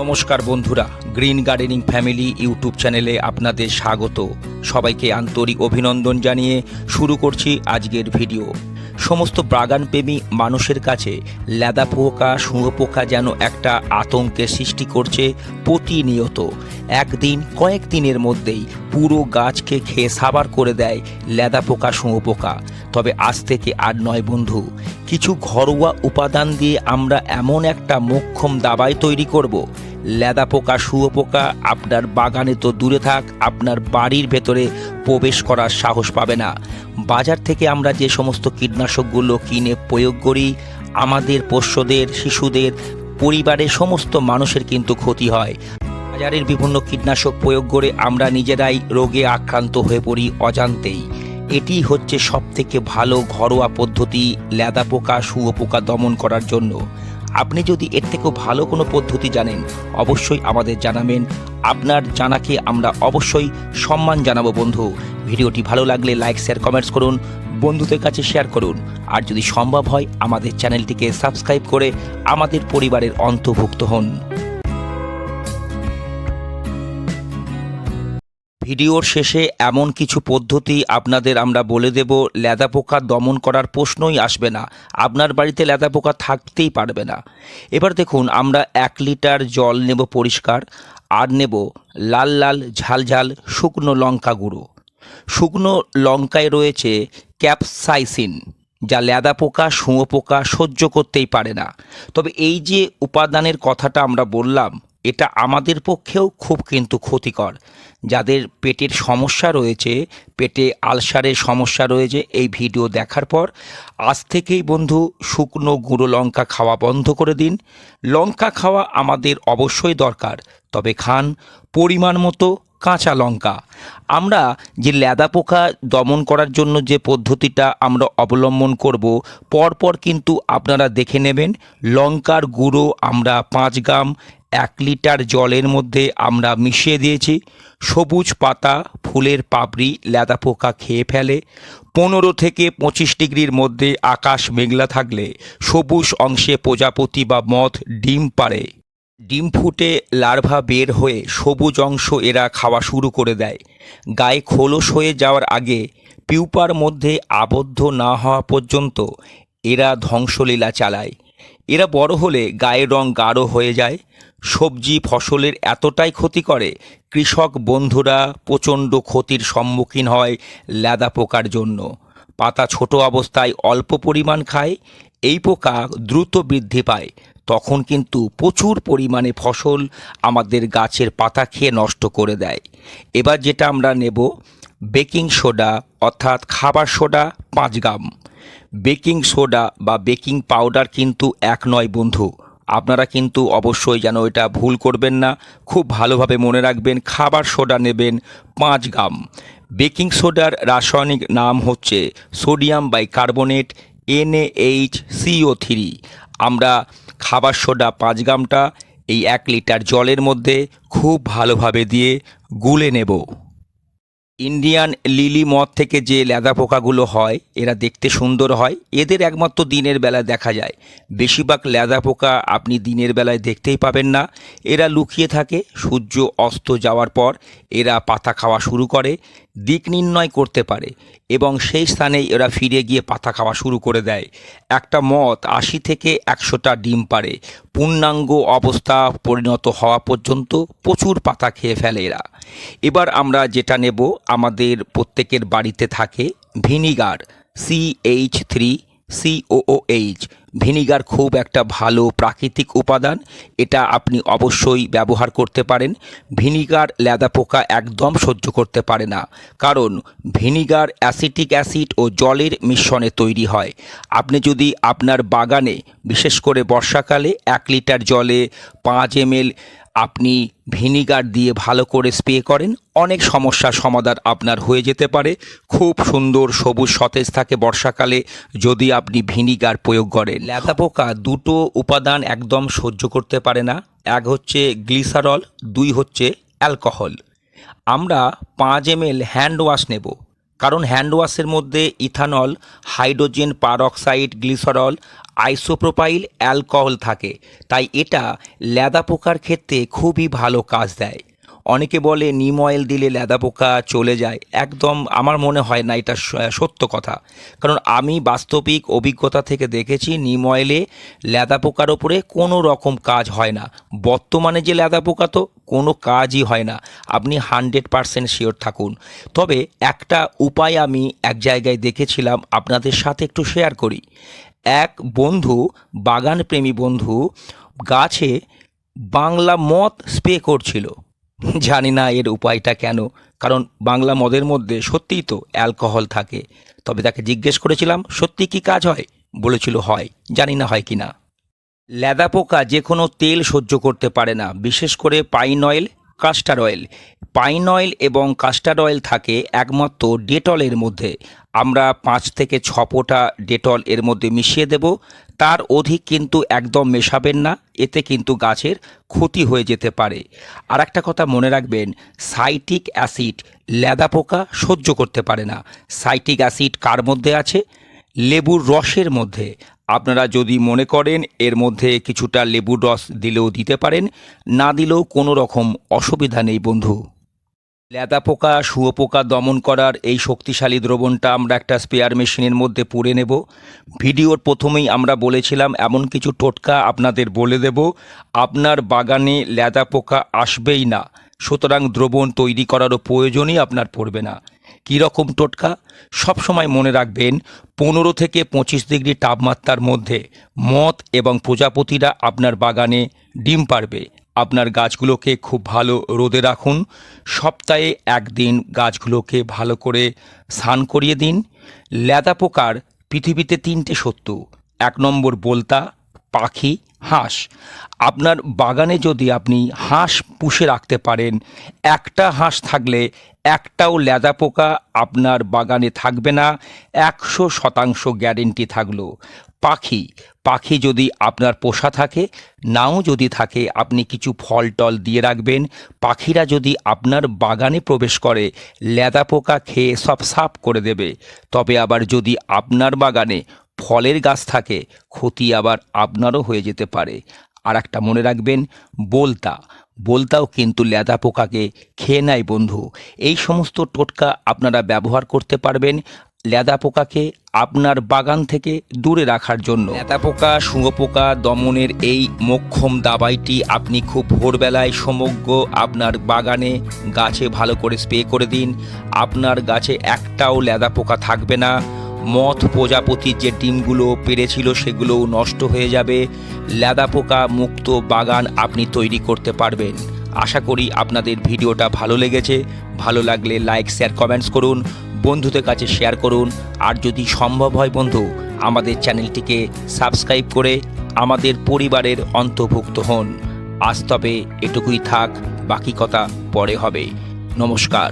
নমস্কার বন্ধুরা, green gardening family YouTube চ্যানেলে আপনাদের স্বাগত। সবাইকে আন্তরিক অভিনন্দন জানিয়ে শুরু করছি আজকের ভিডিও। সমস্ত বাগানপ্রেমী মানুষের কাছে লেদা পোকা শুঁয়োপোকা যেন একটা আতঙ্কের সৃষ্টি করছে প্রতিনিয়ত। একদিন, কয়েক দিনের মধ্যেই পুরো গাছকে খেয়ে সাবার করে দেয় লেদা পোকা শুঁয়োপোকা তবে আজ থেকে আর নয় বন্ধু কিছু ঘরোয়া উপাদান দিয়ে আমরা এমন একটা মোক্ষম দাবাই তৈরি করব। লেদা পোকা শুয়োপোকা আপনার বাগানে তো দূরে থাক, আপনার বাড়ির ভেতরে প্রবেশ করার সাহস পাবে না। বাজার থেকে আমরা যে সমস্ত কীটনাশকগুলো কিনে প্রয়োগ করি, আমাদের পোষ্যদের, শিশুদের, পরিবারের সমস্ত মানুষের কিন্তু ক্ষতি হয়। বাজারের বিভিন্ন কীটনাশক প্রয়োগ করে আমরা নিজেরাই রোগে আক্রান্ত হয়ে পড়ি অজান্তেই। এটি হচ্ছে সবথেকে ভালো ঘরোয়া পদ্ধতি লেদা পোকা শুয়োপোকা দমন করার জন্য। আপনি যদি এর থেকেও ভালো কোনো পদ্ধতি জানেন, অবশ্যই আমাদের জানাবেন। আপনার জানাকে আমরা অবশ্যই সম্মান জানাব, বন্ধু। ভিডিওটি ভালো লাগলে লাইক, শেয়ার, কমেন্টস করুন, বন্ধুদের কাছে শেয়ার করুন। আর যদি সম্ভব হয়, আমাদের চ্যানেলটিকে সাবস্ক্রাইব করে আমাদের পরিবারের অন্তর্ভুক্ত হন। ভিডিওর শেষে এমন কিছু পদ্ধতি আপনাদের আমরা বলে দেব, লেদা পোকা দমন করার প্রশ্নই আসবে না। আপনার বাড়িতে লেদা পোকা থাকতেই পারবে না। এবার দেখুন, আমরা এক লিটার জল নেব পরিষ্কার, আর নেব লাল লাল ঝাল ঝাল শুকনো লঙ্কা গুঁড়ো। শুকনো লঙ্কায় রয়েছে ক্যাপসাইসিন, যা লেদা পোকা, শুঁয়ো পোকা সহ্য করতেই পারে না। তবে এই যে উপাদানের কথাটা আমরা বললাম এটা আমাদের পক্ষেও খুব কিন্তু ক্ষতিকর। যাদের পেটের সমস্যা রয়েছে, পেটে আলসারের সমস্যা রয়েছে, এই ভিডিও দেখার পর আজ থেকেই বন্ধু শুকনো গুঁড়ো লঙ্কা খাওয়া বন্ধ করে দিন। লঙ্কা খাওয়া আমাদের অবশ্যই দরকার, তবে খান পরিমাণ মতো কাঁচা লঙ্কা। আমরা যে লেদা পোকা দমন করার জন্য যে পদ্ধতিটা আমরা অবলম্বন করব, পরপর কিন্তু আপনারা দেখে নেবেন। লঙ্কার গুঁড়ো আমরা পাঁচ গ্রাম এক লিটার জলের মধ্যে আমরা মিশিয়ে দিয়েছি। সবুজ পাতা ফুলের পাপড়ি লেদা পোকা খেয়ে ফেলে। পনেরো থেকে পঁচিশ ডিগ্রির মধ্যে আকাশ মেঘলা থাকলে সবুজ অংশে প্রজাপতি বা মথ ডিম পাড়ে। ডিম ফুটে লার্ভা বের হয়ে সবুজ অংশ এরা খাওয়া শুরু করে দেয়। গায়ে খোলস হয়ে যাওয়ার আগে পিউপার মধ্যে আবদ্ধ না হওয়া পর্যন্ত এরা ধ্বংসলীলা চালায়। এরা বড় হলে গায়ের রং গাঢ় হয়ে যায়। সবজি ফসলের এতটাই ক্ষতি করে, কৃষক বন্ধুরা প্রচণ্ড ক্ষতির সম্মুখীন হয় লেদা পোকার জন্য। পাতা ছোট অবস্থায় অল্প পরিমাণ খায়, এই পোকা দ্রুত বৃদ্ধি পায়। তখন কিন্তু প্রচুর পরিমাণে ফসল আমাদের গাছের পাতা খেয়ে নষ্ট করে দেয়। এবার যেটা আমরা নেব, বেকিং সোডা, অর্থাৎ খাবার সোডা পাঁচ গ্রাম। বেকিং সোডা বা বেকিং পাউডার কিন্তু এক নয় বন্ধু। আপনারা কিন্তু অবশ্যই যেন এটা ভুল করবেন না, খুব ভালোভাবে মনে রাখবেন, খাবার সোডা নেবেন পাঁচ গ্রাম। বেকিং সোডার রাসায়নিক নাম হচ্ছে sodium bi bicarbonate NH CO three. আমরা খাবার সোডা পাঁচ গ্রামটা এই এক লিটার জলের মধ্যে খুব ভালোভাবে দিয়ে গুলে নেব। ইন্ডিয়ান লিলি মদ থেকে যে ল্যাদা পোকাগুলো হয়, এরা দেখতে সুন্দর হয়। এদের একমাত্র দিনের বেলায় দেখা যায়। বেশিরভাগ ল্যাদা পোকা আপনি দিনের বেলায় দেখতেই পাবেন না। এরা লুকিয়ে থাকে, সূর্য অস্ত যাওয়ার পর এরা পাতা খাওয়া শুরু করে। দিক নির্ণয় করতে পারে এবং সেই স্থানেই এরা ফিরে গিয়ে পাতা খাওয়া শুরু করে দেয়। একটা মত আশি থেকে একশোটা ডিম পারে পূর্ণাঙ্গ অবস্থা পরিণত হওয়া পর্যন্ত প্রচুর পাতা খেয়ে ফেলে এরা। এবার আমরা যেটা নেব, আমাদের প্রত্যেকের বাড়িতে থাকে vinegar C H three COOH vinegar খুব একটা ভালো প্রাকৃতিক উপাদান, এটা আপনি অবশ্যই ব্যবহার করতে পারেন। ভিনিগার লেদা পোকা একদম সহ্য করতে পারে না, কারণ ভিনিগার অ্যাসিটিক অ্যাসিড ও জলের মিশ্রণে তৈরি হয়। আপনি যদি আপনার বাগানে, বিশেষ করে বর্ষাকালে, এক লিটার জলে পাঁচ এমএল আপনি ভিনিগার দিয়ে ভালো করে স্প্রে করেন, অনেক সমস্যার সমাধান আপনার হয়ে যেতে পারে। খুব সুন্দর সবুজ সতেজ থাকে বর্ষাকালে, যদি আপনি ভিনিগার প্রয়োগ করেন। ল্যাদা পোকা দুটো উপাদান একদম সহ্য করতে পারে না। এক হচ্ছে গ্লিসারল, দুই হচ্ছে অ্যালকোহল। আমরা পাঁচ এম হ্যান্ড ওয়াশ নেব। কারণ হ্যান্ড ওয়াশের মধ্যে ethanol, hydrogen peroxide glycerol, isopropyl, alcohol থাকে। তাই এটা লেদা পোকার ক্ষেত্রে খুবই ভালো কাজ দেয়। অনেকে বলে, নিম অয়েল দিলে লেদা পোকা চলে যায়। একদম আমার মনে হয় না, এটা সত্য কথা। কারণ আমি বাস্তবিক অভিজ্ঞতা থেকে দেখেছি, নিম অয়েলে লেদা পোকার ওপরে কোনো রকম কাজ হয় না। বর্তমানে যে লেদা পোকা তো কোনো কাজই হয় না। আপনি হানড্রেড পারসেন্ট শিওর থাকুন। তবে একটা উপায় আমি এক জায়গায় দেখেছিলাম, আপনাদের সাথে একটু শেয়ার করি। এক বন্ধু বাগান প্রেমী বন্ধু, গাছে বাংলা মদ স্প্রে করছিল। জানি না এর উপায়টা কেন। কারণ বাংলা মদের মধ্যে সত্যিই তো অ্যালকোহল থাকে। তবে তাকে জিজ্ঞেস করেছিলাম, সত্যি কি কাজ হয়? বলেছিল, হয়। জানি না হয় কি না। লেদা পোকা যে কোনো তেল সহ্য করতে পারে না, বিশেষ করে pine oil, castor oil. Pine oil এবং কাস্টার অয়েল থাকে একমাত্র ডেটলের মধ্যে। আমরা পাঁচ থেকে ছ ফোঁটা ডেটল এর মধ্যে মিশিয়ে দেব। তার অধিক কিন্তু একদম মেশাবেন না, এতে কিন্তু গাছের ক্ষতি হয়ে যেতে পারে। আর একটা কথা মনে রাখবেন, সাইটিক অ্যাসিড লেদা পোকা সহ্য করতে পারে না। সাইটিক অ্যাসিড কার মধ্যে আছে? লেবুর রসের মধ্যে। আপনারা যদি মনে করেন এর মধ্যে কিছুটা লেবুর রস দিলেও দিতে পারেন, না দিলেও কোনো রকম অসুবিধা নেই বন্ধু। লেদা পোকা শুয়োপোকা দমন করার এই শক্তিশালী দ্রবণটা আমরা একটা স্পেয়ার মেশিনের মধ্যে পুড়ে নেব। ভিডিওর প্রথমেই আমরা বলেছিলাম, এমন কিছু টোটকা আপনাদের বলে দেব, আপনার বাগানে ল্যাদা পোকা আসবেই না। সুতরাং দ্রবণ তৈরি করারও প্রয়োজনই আপনার পড়বে না। কী রকম টোটকা? সবসময় মনে রাখবেন, পনেরো থেকে পঁচিশ ডিগ্রি তাপমাত্রার মধ্যে মদ এবং প্রজাপতিরা আপনার বাগানে ডিম পারবে আপনার গাছগুলোকে খুব ভালো রোদে রাখুন। সপ্তাহে একদিন গাছগুলোকে ভালো করে স্নান করিয়ে দিন। লেদা পোকার পৃথিবীতে তিনটে সত্য। এক নম্বর বলতা, পাখি, হাঁস। আপনার বাগানে যদি আপনি হাঁস পুষে রাখতে পারেন, একটা হাঁস থাকলে একটাও লেদা পোকা আপনার বাগানে থাকবে না। একশো শতাংশ গ্যারেন্টি থাকল। পাখি পাখি যদি আপনার পোষা থাকে, নাও যদি থাকে, আপনি কিছু ফল টল দিয়ে রাখবেন। পাখিরা যদি আপনার বাগানে প্রবেশ করে, লেদা পোকা খেয়ে সব সাফ করে দেবে। তবে আবার যদি আপনার বাগানে ফলের গাছ থাকে, ক্ষতি আবার আপনারও হয়ে যেতে পারে। আর একটা মনে রাখবেন, বলতা। বলতাও কিন্তু লেদা পোকাকে খেয়ে নেয় বন্ধু। এই সমস্ত টোটকা আপনারা ব্যবহার করতে পারবেন। লেদা পোকাকে আপনার বাগান থেকে দূরে রাখার জন্য। লেদা পোকা শুঁয়োপোকা দমনের এই মোক্ষম দাবাইটি আপনি খুব ভোরবেলায় সমগ্র আপনার বাগানে গাছে ভালো করে স্প্রে করে দিন। আপনার গাছে একটাও লেদা পোকা থাকবে না। মথ প্রজাপতির যে ডিমগুলো পেরেছিল সেগুলোও নষ্ট হয়ে যাবে। লেদা পোকা মুক্ত বাগান আপনি তৈরি করতে পারবেন। আশা করি আপনাদের ভিডিওটা ভালো লেগেছে। ভালো লাগলে লাইক, শেয়ার, কমেন্টস করুন। বন্ধুদের কাছে শেয়ার করুন। আর যদি সম্ভব হয় বন্ধু, আমাদের চ্যানেলটিকে সাবস্ক্রাইব করে আমাদের পরিবারের অন্তর্ভুক্ত হন। আজ তবে এটুকুই থাক, বাকি কথা পরে হবে। নমস্কার।